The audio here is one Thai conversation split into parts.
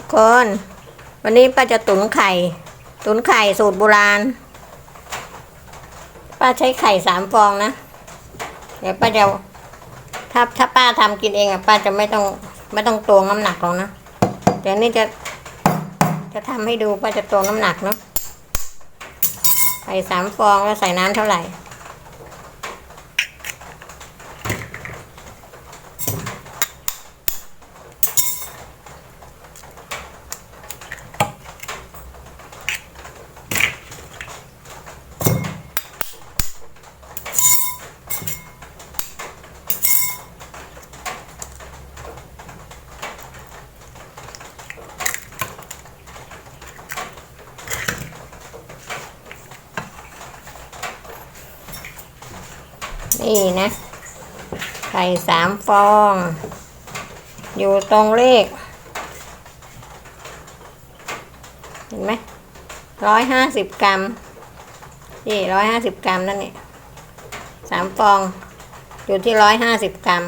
ทุกคน วันนี้ป้าจะตุ๋นไข่ ตุ๋นไข่สูตรโบราณ ป้าใช้ไข่สามฟองนะ เดี๋ยวป้าจะถ้าถ้าป้าทำกินเองอะป้าจะไม่ต้องไม่ต้องตวงน้ำหนักหรอกนะแต่นี่จะจะทำให้ดูป้าจะตวงน้ำหนักเนาะไข่สามฟองแล้วใส่น้ำเท่าไหร่ นี่นะ ไข่สามฟอง อยู่ตรงเลข เห็นไหมร้อยห้าสิบกรัม นี่ร้อยห้าสิบกรัมนั่นนี่สามฟอง อยู่ที่ร้อยห้าสิบกรัม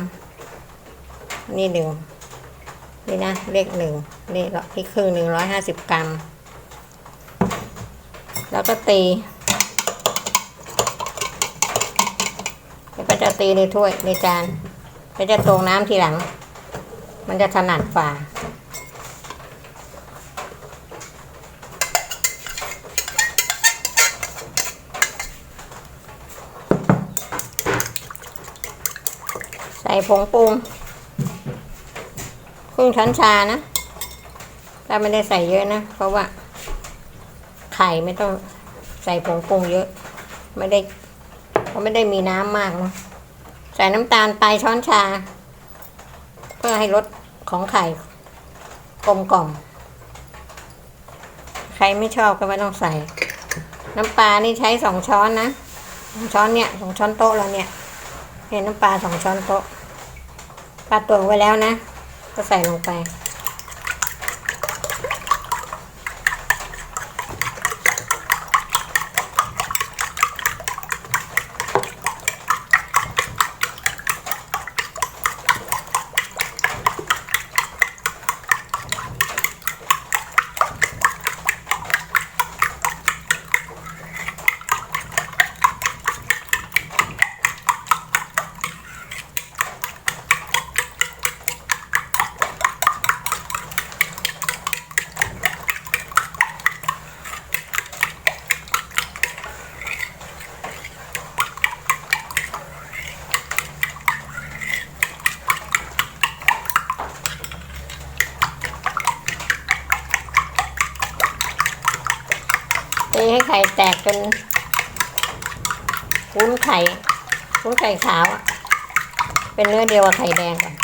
นี่หนึ่งนี่นะ เลขหนึ่งนี่ที่ครึ่งหนึ่งร้อยห้าสิบกรัม แล้วก็ตี เดี๋ยวก็ จะตีในถ้วยในจานก็จะตรงน้ำทีหลัง มันจะถนัดฝ่าใส่ผงปรุงครึ่งช้อนชานะถ้าไม่ได้ใส่เยอะนะ เพราะว่า ไข่ไม่ต้องใส่ผงปรุงเยอะ ไม่ได้เขาไม่ได้มีน้ำมากนะ ส่น้ำตาลไปช้อนชา เพื่อให้รสของไข่กลมกล่อม ใครไม่ชอบก็ไม่ต้องใส่ น้ำปลานี่ใช้สองช้อนนะสองช้อนเนี่ยสองช้อนโต๊ะเราเนี่ยเนี่ยน้ำปลาสองช้อนโต๊ะปลาตวงไว้แล้วนะ ก็ใส่ลงไป ตกจนวุ้นไข่วุ้นไข่ขาวอะเป็นเนื้อเดียวกับไข่แดงก่อน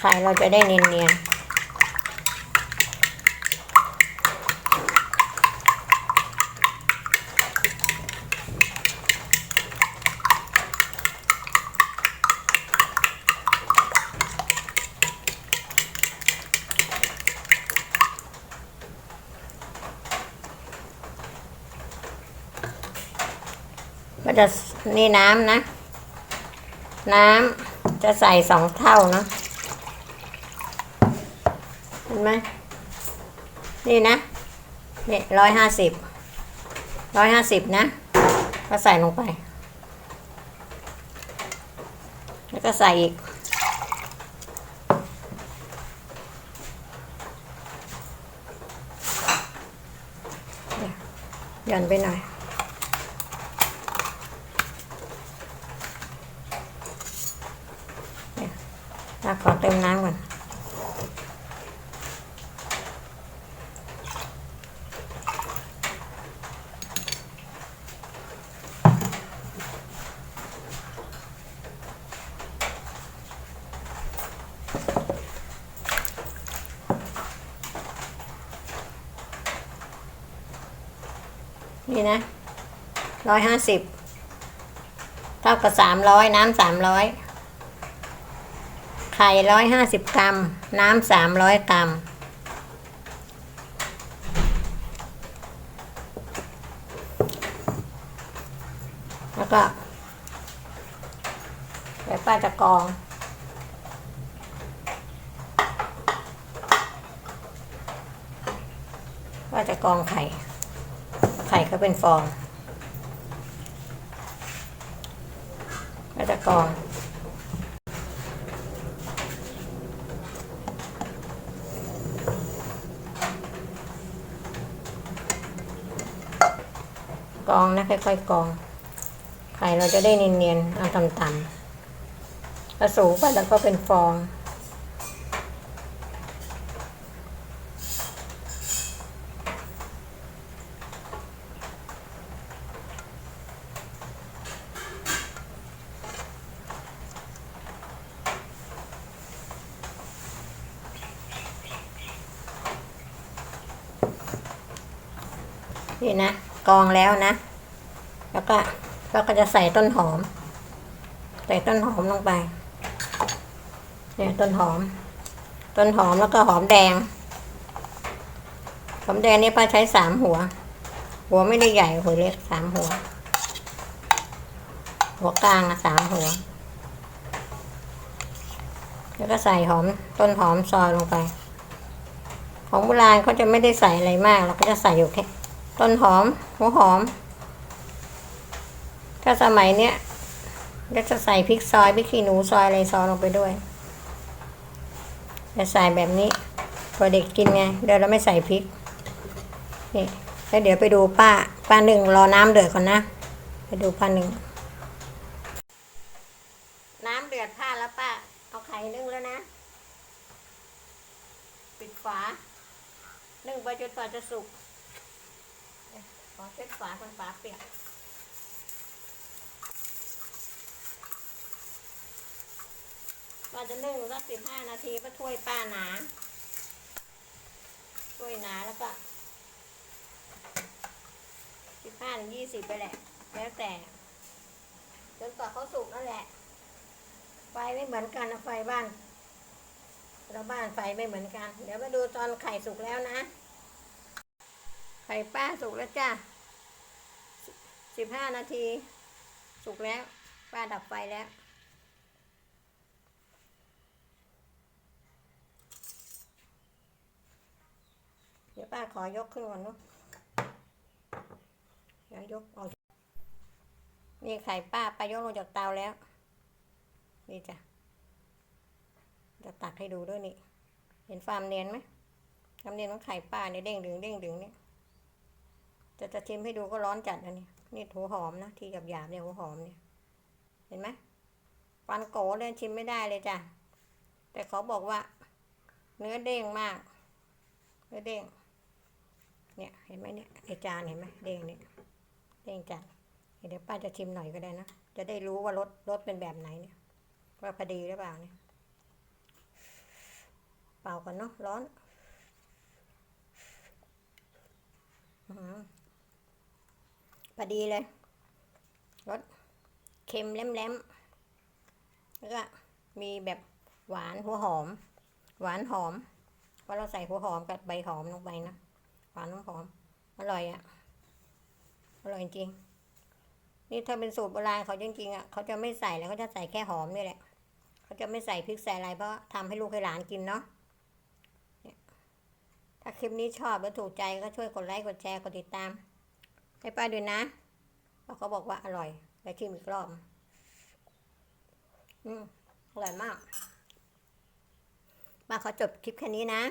ไข่เราจะได้เนียนๆ ก็จะนี่น้ำนะ น้ำจะใส่สองเท่านะเห็นไหมนี่นะนี่ร้อยห้าสิบร้อยห้าสิบนะ ก็ใส่ลงไป แล้วก็ใส่อีกหย่อนไปหน่อย ถ้าขอเติมน้ำก่อนนี่นะร้อยห้าสิบเท่ากับสามร้อยน้ำสามร้อย ไข่ร้อยห้าสิบกรัม น้ำสามร้อยกรัม แล้วก็ใส่ป้าตะกองป้าตะกองไข่ ไข่ก็เป็นฟองป้าตะกอง กองนะค่อยๆกอง ไข่เราจะได้เนียนๆเอาต่ำๆถ้าสูงไปแล้วก็เป็นฟองนี่นะ กองแล้วนะ แล้วก็เราก็จะใส่ต้นหอม ใส่ต้นหอมลงไป เนี่ยต้นหอม ต้นหอมแล้วก็หอมแดง หอมแดงนี่ป้าใช้สามหัว หัวไม่ได้ใหญ่หัวเล็กสามหัว หัวกลางอะสามหัว แล้วก็ใส่หอมต้นหอมซอยลงไป ของโบราณเขาจะไม่ได้ใส่อะไรมากเราก็จะใส่อยู่แค่ ต้นหอม หัวหอม ถ้าสมัยเนี้ยก็จะใส่พริกซอยพริกขี้หนูซอยอะไรซอยลงไปด้วยจะใส่แบบนี้พอเด็กกินไงเดี๋ยวเราไม่ใส่พริกนี่แล้วเดี๋ยวไปดูป้าป้าหนึ่งรอน้ำเดือดก่อนนะ ไปดูป้าหนึ่งน้ำเดือดผ้าแล้วป้า เอาไข่นึ่งแล้วนะ ปิดฝานึ่งไปจนกว่าจะสุก อเช็ดฝาคนฝาเปียกว่าจะนึ่งสักสิบห้านาทีก็ถ้วยป้าหนา ถ้วยหนาแล้วก็สิบห้าถึงยี่สิบไปแหละ แล้วแต่ จนกว่าเขาสุกนั่นแหละ ไฟไม่เหมือนกันนะไฟบ้านเราบ้านไฟไม่เหมือนกัน เดี๋ยวมาดูตอนไข่สุกแล้วนะ ไข่ป้าสุกแล้วจ้า สิบห้านาที สุกแล้ว ป้าดับไฟแล้ว เดี๋ยวป้าขอยกขึ้นก่อนเนาะเดี๋ยวยกเอานี่ไข่ป้าป้ายกลงจากเตาแล้ว นี่จ้ะ จะตักให้ดูด้วยนี่ เห็นความเนียนไหมความเนียนของไข่ป้าเนี่ยเด้งดึงเด้งดึงเนี่ยจะจะชิมให้ดูก็ร้อนจัดนะนี่ นี่หัวหอมนะที่หยาบหยาบๆเนี่ยหัวหอมเนี่ย เห็นไหมฟันโกเลยชิมไม่ได้เลยจ้ะ แต่เขาบอกว่า เนื้อเด้งมาก เนื้อเด้ง เนี่ยเห็นไหมเนี่ยในจานเห็นไหมเด้งเนี่ยเด้งจัดเดี๋ยวป้าจะชิมหน่อยก็ได้นะ จะได้รู้ว่ารสรสเป็นแบบไหนเนี่ย ว่าพอดีหรือเปล่าเนี่ย เป่ากันเนาะร้อน อือ พอดีเลยรสเค็มแหลมๆแล้วก็มีแบบหวานหัวหอม หวานหอมเพราะเราใส่หัวหอมกับใบหอมลงไปนะหวานหอมอร่อยอะ่ะอร่อยจริงนี่ถ้าเป็นสูตรโบราณเขาจริงๆอะ่ะเขาจะไม่ใส่แล้วเขาจะใส่แค่หอมนี่แหละเขาจะไม่ใส่พริกใส่อะไรเพราะทำให้ลูกให้หลานกินเนาะถ้าคลิปนี้ชอบแล้วถูกใจก็ช่วยกดไลค์กดแชร์กดติดตาม ให้ป้าดูนะเพราเขาบอกว่าอร่อยแล้วชิมอีกรอบ อืมอร่อยมากป้าขอจบคลิปแค่นี้นะ